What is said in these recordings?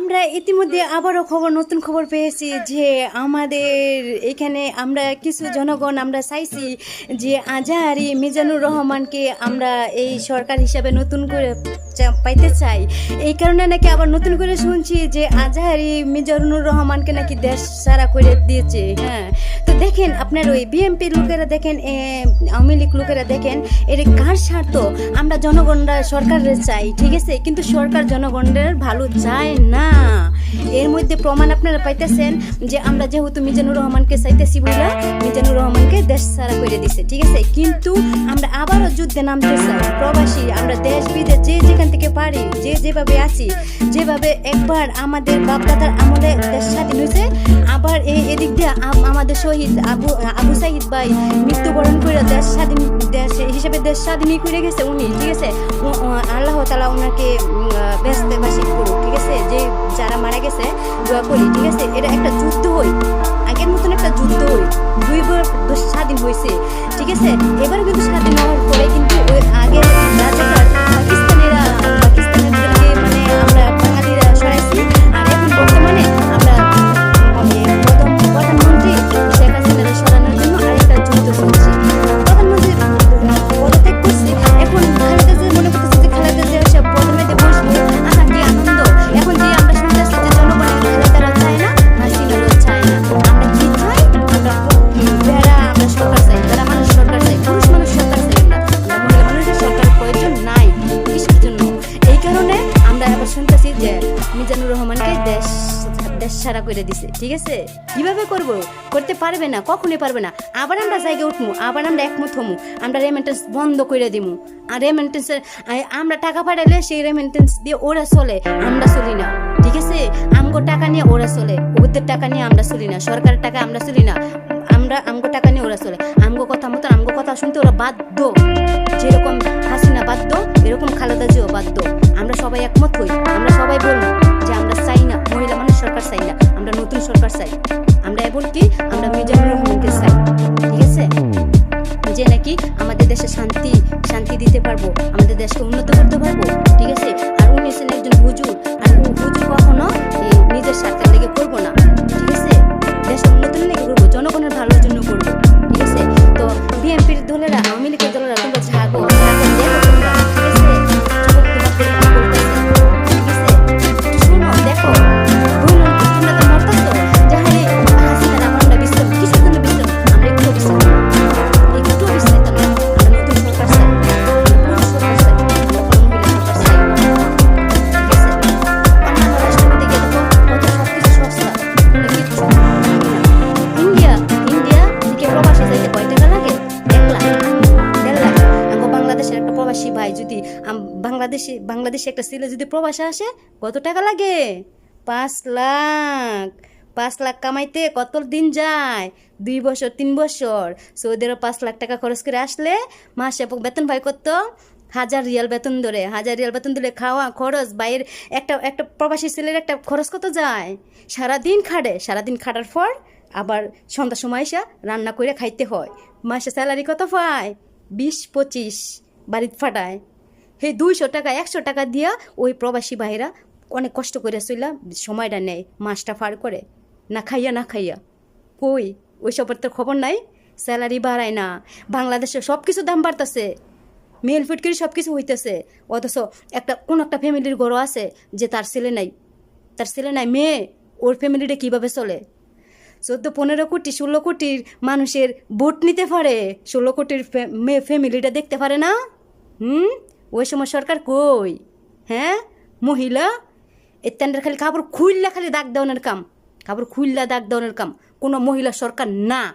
আমরা ইতিমধ্যে আবারও খবর, নতুন খবর পেয়েছি যে আমাদের এখানে আমরা কিছু জনগণ আমরা চাইছি যে আজাহারি মিজানুর রহমানকে আমরা এই সরকার হিসাবে নতুন করে পাইতে চাই। এই কারণে নাকি আবার নতুন করে শুনছি যে আজাহারি মিজানুর রহমানকে নাকি দেশ সারা করে দিয়েছে হ্যাঁ। তো দেখেন আপনার ওই বিএমপি লোকেরা দেখেন আওয়ামী লীগ লোকেরা দেখেন এটা কার স্বার্থ? আমরা জনগণরা সরকারের চাই, ঠিক আছে? কিন্তু সরকার জনগণের ভালো চায় না। এর মধ্যে প্রমাণ আপনারা পাইতেছেন যে আমরা যেহেতু মিজানুর রহমানকে চাইতেছি বলে মিজানুর দেশ সারা করে দিছে, ঠিক আছে? কিন্তু আমরা আবারও যুদ্ধে নামতে চাই। প্রবাসী, আমরা দেশ, বিদেশ, যে যেখান থেকে পারি, যে যেভাবে আছি, যেভাবে একবার আমাদের বাপদাদার আমলে দেশ স্বাধীন হয়েছে, আবার এই এদিক দিয়ে আমাদের শহীদ আবু আবু সাহিদ ভাই মৃত্যুবরণ করে দেশ স্বাধীন, দেশ হিসেবে দেশ স্বাধীনই করে গেছে উনি, ঠিক আছে? আল্লাহ তালা ওনাকে ব্যস্ত বাসিক করুক, ঠিক আছে? যে যারা মারা গেছে, দোয়া করি, ঠিক আছে? এটা একটা যুদ্ধ হই। মিজানুর রহমানকে দেশ দেশ সারা করে দিছে, ঠিক আছে? কীভাবে করব? করতে পারবে না, কখনোই পারবে না। আবার আমরা জায়গায় উঠবো আবার আমরা একমত হমু, আমরা রেমিটেন্স বন্ধ করে দিমু। আর রেমিটেন্স আমরা টাকা পাঠাইলে সেই রেমিটেন্স দিয়ে ওরা চলে, আমরা চলি না, ঠিক আছে? আমগো টাকা নিয়ে ওরা চলে, ওদের টাকা নিয়ে আমরা চলি না, সরকারের টাকা আমরা চলি না। আমরা আমগো টাকা নিয়ে ওরা চলে। আমগো কথা মতো আমগো কথা শুনতে ওরা বাধ্য। যেরকম হাসিনা বাধ্য, এরকম খালেদা জিও বাধ্য। আমরা সবাই একমত হই। আমরা সবাই বলব যে আমরা চাই না, মহিলা মানুষ সরকার চাই না, আমরা নতুন সরকার চাই। আমরা এমনকি আমরা মিজানুর রহমানকে চাই। ঠিক আছে? যে নাকি আমাদের দেশে শান্তি শান্তি দিতে পারব, আমাদের দেশকে উন্নত করতে পারব। ঠিক আছে? জন্য করব। ঠিক আছে? তো বিএনপির দলেরা আওয়ামী লীগের বাংলাদেশে বাংলাদেশে একটা ছেলে যদি প্রবাসে আসে, কত টাকা লাগে? পাঁচ লাখ। পাঁচ লাখ কামাইতে কত দিন যায়? দুই বছর, তিন বছর। সৌদিরও পাঁচ লাখ টাকা খরচ করে আসলে মাসে বেতন ভাই কত হাজার রিয়াল বেতন ধরে। হাজার রিয়াল বেতন ধরে খাওয়া, খরচ, বাইরের একটা একটা প্রবাসী ছেলের একটা খরচ কত যায়? সারাদিন খাটে। সারাদিন খাটার পর আবার সন্ধ্যার সময় এসে রান্না করে খাইতে হয়। মাসে স্যালারি কত পায়? বিশ, পঁচিশ বাড়িতে ফাটায়। সেই দুইশো টাকা, একশো টাকা দিয়া ওই প্রবাসী ভাইরা অনেক কষ্ট করে চইলা সময়টা নেয়, মাছটা পার করে। না খাইয়া না খাইয়া। কই? ওই সবের তো খবর নাই? স্যালারি বাড়ায় না। বাংলাদেশে সব কিছু দাম বাড়তেছে। মেল ফিটকিরি সব কিছু হইতেছে। অথচ একটা, কোন একটা ফ্যামিলির গড় আছে যে তার ছেলে নাই। তার ছেলে নাই, মেয়ে, ওর ফ্যামিলিটা কীভাবে চলে? চোদ্দ, পনেরো কোটি, ষোলো কোটির মানুষের ভোট নিতে পারে। ষোলো কোটির মেয়ে ফ্যামিলিটা দেখতে পারে না? হুম? ওই সময় সরকার কই? হ্যাঁ? মহিলা এত্যান্ডার খালি কাপড় খুললা খালি দাগ দেওয়ানোর কাম। কাপড় খুললা দাগ দেওয়ানোর কাম। কোনো মহিলা সরকার না।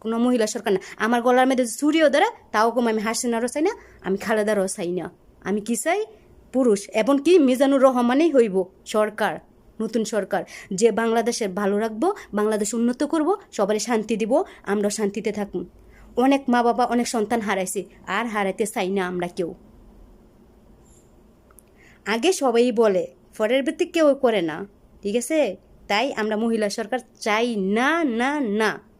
কোনো মহিলা সরকার না। আমার গলার মধ্যে চুরিও ধরে, তাও কম আমি হাসিনারও চাই না, আমি খালেদারও চাই না। আমি কি চাই? পুরুষ। এবং কি মিজানুর রহমানই হইব সরকার, নতুন সরকার। যে বাংলাদেশের ভালো রাখব, বাংলাদেশ উন্নত করব, সবারই শান্তি দিব আমরা শান্তিতে থাকুন। অনেক মা বাবা, অনেক সন্তান হারাইছে, আর হারাইতে চাই না আমরা কেউ। আগে সবাই বলে ফরের ভিত্তিক কেউ করে না। ঠিক আছে? তাই আমরা মহিলা সরকার চাই না না না।